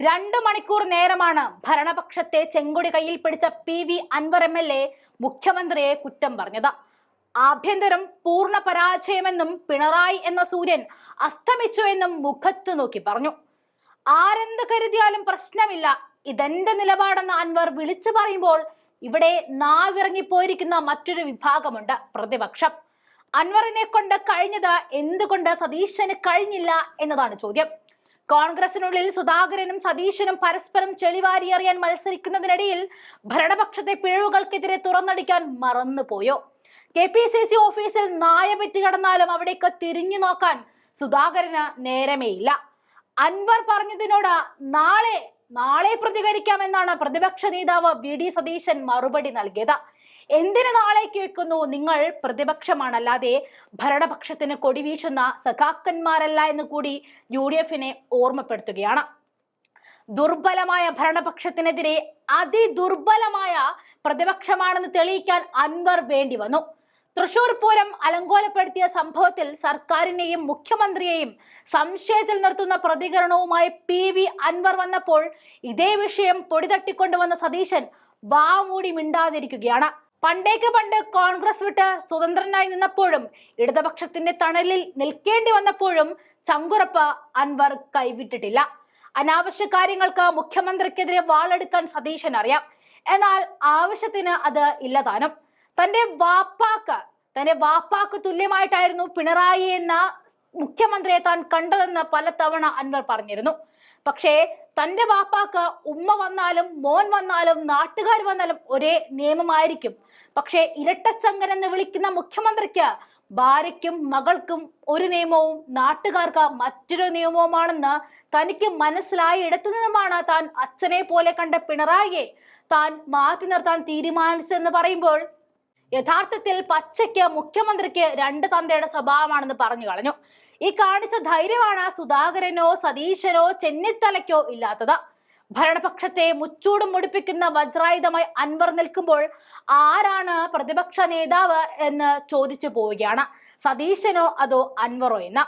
രണ്ടു മണിക്കൂർ നേരമാണ് ഭരണപക്ഷത്തെ ചെങ്കൊടി കയ്യിൽ പിടിച്ച P V Anvar M L A മുഖ്യമന്ത്രിയെ കുറ്റം പറഞ്ഞത്. ആഭ്യന്തരം പൂർണ പരാജയമെന്നും പിണറായി എന്ന സൂര്യൻ അസ്തമിച്ചു എന്നും മുഖത്തു നോക്കി പറഞ്ഞു. ആരെന്ത് കരുതിയാലും പ്രശ്നമില്ല. ഇതെന്റെ നിലപാടെന്ന് അൻവർ വിളിച്ചു പറയുമ്പോൾ ഇവിടെ നാവിറങ്ങിപ്പോയിരിക്കുന്ന മറ്റൊരു വിഭാഗമുണ്ട് പ്രതിപക്ഷം. അൻവറിനെ കൊണ്ട് കഴിഞ്ഞത് എന്തുകൊണ്ട് സതീശന് കഴിഞ്ഞില്ല എന്നതാണ് ചോദ്യം. കോൺഗ്രസിനുള്ളിൽ സുധാകരനും സതീശനും പരസ്പരം ചെളിവാരിയറിയാൻ മത്സരിക്കുന്നതിനിടയിൽ ഭരണപക്ഷത്തെ പിഴവുകൾക്കെതിരെ തുറന്നടിക്കാൻ മറന്നുപോയോ? കെ പി സി സി ഓഫീസിൽ നായ പെറ്റി കടന്നാലും അവിടേക്ക് തിരിഞ്ഞു നോക്കാൻ സുധാകരന് നേരമേയില്ല. അൻവർ പറഞ്ഞതിനോട് നാളെ നാളെ പ്രതികരിക്കാമെന്നാണ് പ്രതിപക്ഷ നേതാവ് വി ഡി സതീശൻ മറുപടി നൽകിയത്. എന്തിനു നാളേക്ക് വെക്കുന്നു നിങ്ങൾ പ്രതിപക്ഷമാണല്ലാതെ ഭരണപക്ഷത്തിന് കൊടിവീശുന്ന സഖാക്കന്മാരല്ല എന്ന് കൂടി യു ഡി എഫിനെ ഓർമ്മപ്പെടുത്തുകയാണ്. ദുർബലമായ ഭരണപക്ഷത്തിനെതിരെ അതിദുർബലമായ പ്രതിപക്ഷമാണെന്ന് തെളിയിക്കാൻ അൻവർ വേണ്ടി വന്നു. തൃശൂർ പൂരം അലങ്കോലപ്പെടുത്തിയ സംഭവത്തിൽ സർക്കാരിനെയും മുഖ്യമന്ത്രിയെയും സംശയത്തിൽ നിർത്തുന്ന പ്രതികരണവുമായി പി വി അൻവർ വന്നപ്പോൾ ഇതേ വിഷയം പൊടിതട്ടിക്കൊണ്ടുവന്ന സതീശൻ വാമൂടി മിണ്ടാതിരിക്കുകയാണ്. പണ്ടേക്ക് പണ്ട് കോൺഗ്രസ് വിട്ട് സ്വതന്ത്രനായി നിന്നപ്പോഴും ഇടതുപക്ഷത്തിന്റെ തണലിൽ നിൽക്കേണ്ടി വന്നപ്പോഴും ചങ്കുറപ്പ് അൻവർ കൈവിട്ടിട്ടില്ല. അനാവശ്യ കാര്യങ്ങൾക്ക് മുഖ്യമന്ത്രിക്കെതിരെ വാളെടുക്കാൻ സതീശൻ അറിയാം. എന്നാൽ ആവശ്യത്തിന് അത് ഇല്ലതാനും തന്റെ വാപ്പാക്ക് തന്റെ വാപ്പാക്ക് തുല്യമായിട്ടായിരുന്നു പിണറായി എന്ന മുഖ്യമന്ത്രിയെ താൻ കണ്ടതെന്ന് പലതവണ അൻവർ പറഞ്ഞിരുന്നു. പക്ഷേ തന്റെ വാപ്പാക്ക് ഉമ്മ വന്നാലും മോൻ വന്നാലും നാട്ടുകാർ വന്നാലും ഒരേ നിയമമായിരിക്കും. പക്ഷേ ഇരട്ടച്ചങ്കൻ എന്ന് വിളിക്കുന്ന മുഖ്യമന്ത്രിക്ക് ഭാര്യയ്ക്കും മകൾക്കും ഒരു നിയമവും നാട്ടുകാർക്ക് മറ്റൊരു നിയമവുമാണെന്ന് തനിക്ക് മനസ്സിലായ ഇടത്തു നിന്നുമാണ് താൻ അച്ഛനെ പോലെ കണ്ട പിണറായിയെ താൻ മാറ്റി നിർത്താൻ തീരുമാനിച്ചെന്ന് പറയുമ്പോൾ യഥാർത്ഥത്തിൽ പച്ചയ്ക്ക് മുഖ്യമന്ത്രിക്ക് രണ്ട് തന്തയുടെ സ്വഭാവമാണെന്ന് പറഞ്ഞു കളഞ്ഞു. ഈ കാണിച്ച ധൈര്യമാണ് സുധാകരനോ സതീശനോ ചെന്നിത്തലയ്ക്കോ ഇല്ലാത്തത്. ഭരണപക്ഷത്തെ മുച്ചൂടും മുടിപ്പിക്കുന്ന വജ്രായുധമായി അൻവർ നിൽക്കുമ്പോൾ ആരാണ് പ്രതിപക്ഷ നേതാവ് എന്ന് ചോദിച്ചു പോവുകയാണ്. സതീശനോ അതോ അൻവറോ എന്ന.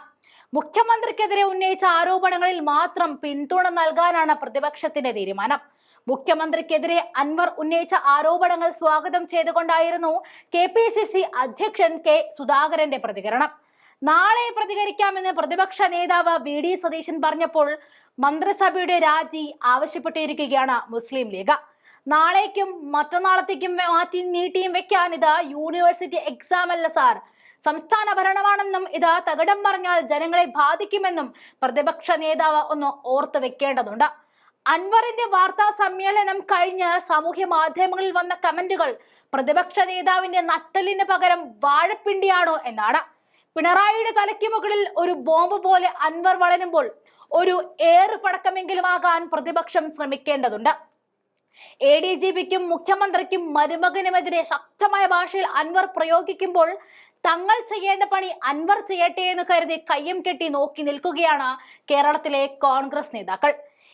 മുഖ്യമന്ത്രിക്കെതിരെ ഉന്നയിച്ച ആരോപണങ്ങളിൽ മാത്രം പിന്തുണ നൽകാനാണ് പ്രതിപക്ഷത്തിന്റെ തീരുമാനം. മുഖ്യമന്ത്രിക്കെതിരെ അൻവർ ഉന്നയിച്ച ആരോപണങ്ങൾ സ്വാഗതം ചെയ്തുകൊണ്ടായിരുന്നു കെ പി സി സി അധ്യക്ഷൻ കെ സുധാകരന്റെ പ്രതികരണം. നാളെ പ്രതികരിക്കാമെന്ന് പ്രതിപക്ഷ നേതാവ് വി ഡി സതീശൻ പറഞ്ഞപ്പോൾ മന്ത്രിസഭയുടെ രാജി ആവശ്യപ്പെട്ടിരിക്കുകയാണ് മുസ്ലിം ലീഗ്. നാളേക്കും മറ്റന്നാളത്തേക്കും മാറ്റി നീട്ടിയും വെക്കാൻ ഇത് യൂണിവേഴ്സിറ്റി എക്സാം അല്ല സാർ. സംസ്ഥാന ഭരണമാണെന്നും ഇത് തകിടം പറഞ്ഞാൽ ജനങ്ങളെ ബാധിക്കുമെന്നും പ്രതിപക്ഷ നേതാവ് ഒന്ന് ഓർത്തു വെക്കേണ്ടതുണ്ട്. അൻവറിന്റെ വാർത്താ സമ്മേളനം കഴിഞ്ഞ് സാമൂഹ്യ മാധ്യമങ്ങളിൽ വന്ന കമന്റുകൾ പ്രതിപക്ഷ നേതാവിന്റെ നട്ടലിന് പകരം വാഴപ്പിണ്ടിയാണോ എന്നാണ്. പിണറായിയുടെ തലയ്ക്ക് മുകളിൽ ഒരു ബോംബ് പോലെ അൻവർ വളരുമ്പോൾ ഒരു ഏറ് പടക്കമെങ്കിലും ആകാൻ പ്രതിപക്ഷം ശ്രമിക്കേണ്ടതുണ്ട്. എ ഡി ജി പിക്കും മുഖ്യമന്ത്രിക്കും മരുമകനുമെതിരെ ശക്തമായ ഭാഷയിൽ അൻവർ പ്രയോഗിക്കുമ്പോൾ തങ്ങൾ ചെയ്യേണ്ട പണി അൻവർ ചെയ്യട്ടെ എന്ന് കരുതി കയ്യം കെട്ടി നോക്കി നിൽക്കുകയാണ് കേരളത്തിലെ കോൺഗ്രസ് നേതാക്കൾ.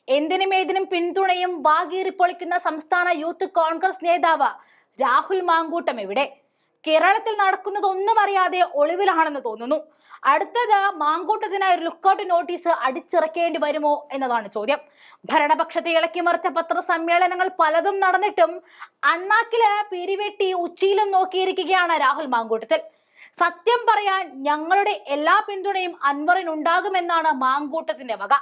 എന്തിനും ഏതിനും പിന്തുണയും വാകീറിപ്പൊളിക്കുന്ന സംസ്ഥാന യൂത്ത് കോൺഗ്രസ് നേതാവ് രാഹുൽ മാങ്കൂട്ടം എവിടെ കേരളത്തിൽ നടക്കുന്നതൊന്നും അറിയാതെ ഒളിവിലാണെന്ന് തോന്നുന്നു. അടുത്തത് മാങ്കൂട്ടത്തിനായി ഒരു ലുക്കൌട്ട് നോട്ടീസ് അടിച്ചിറക്കേണ്ടി വരുമോ എന്നതാണ് ചോദ്യം. ഭരണപക്ഷത്തെ ഇളക്കി മറിച്ച പത്രസമ്മേളനങ്ങൾ പലതും നടന്നിട്ടും അണ്ണാക്കിൽ പിരിവെട്ടി ഉച്ചയിലും നോക്കിയിരിക്കുകയാണ് രാഹുൽ മാങ്കൂട്ടത്തിൽ. സത്യം പറയാൻ ഞങ്ങളുടെ എല്ലാ പിന്തുണയും അൻവറിനുണ്ടാകുമെന്നാണ് മാങ്കൂട്ടത്തിന്റെ വക.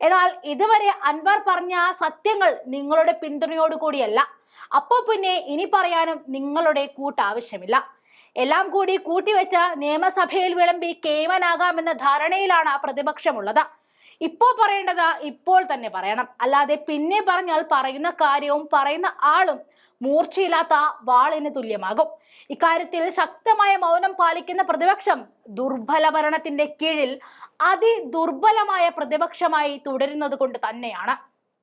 എന്നാൽ ഇതുവരെ അൻവർ പറഞ്ഞ സത്യങ്ങൾ നിങ്ങളുടെ പിന്തുണയോടുകൂടിയല്ല അപ്പോൾ പിന്നെ ഇനി പറയാനും നിങ്ങളുടെ കൂട്ടാവശ്യമില്ല എല്ലാം കൂടി കൂട്ടിവെച്ച നിയമസഭയിൽ വിളമ്പി കേമനാകാമെന്ന ധാരണയിലാണ് പ്രതിപക്ഷമുള്ളത്. ഇപ്പോ പറയേണ്ടത് ഇപ്പോൾ തന്നെ പറയണം. അല്ലാതെ പിന്നെ പറഞ്ഞാൽ പറയുന്ന കാര്യവും പറയുന്ന ആളും മൂർച്ചയില്ലാത്ത വാളിന് തുല്യമാകും. ഇക്കാര്യത്തിൽ ശക്തമായ മൗനം പാലിക്കുന്ന പ്രതിപക്ഷം ദുർബല ഭരണത്തിന്റെ കീഴിൽ അതിദുർബലമായ പ്രതിപക്ഷമായി തുടരുന്നത് കൊണ്ട് തന്നെയാണ്.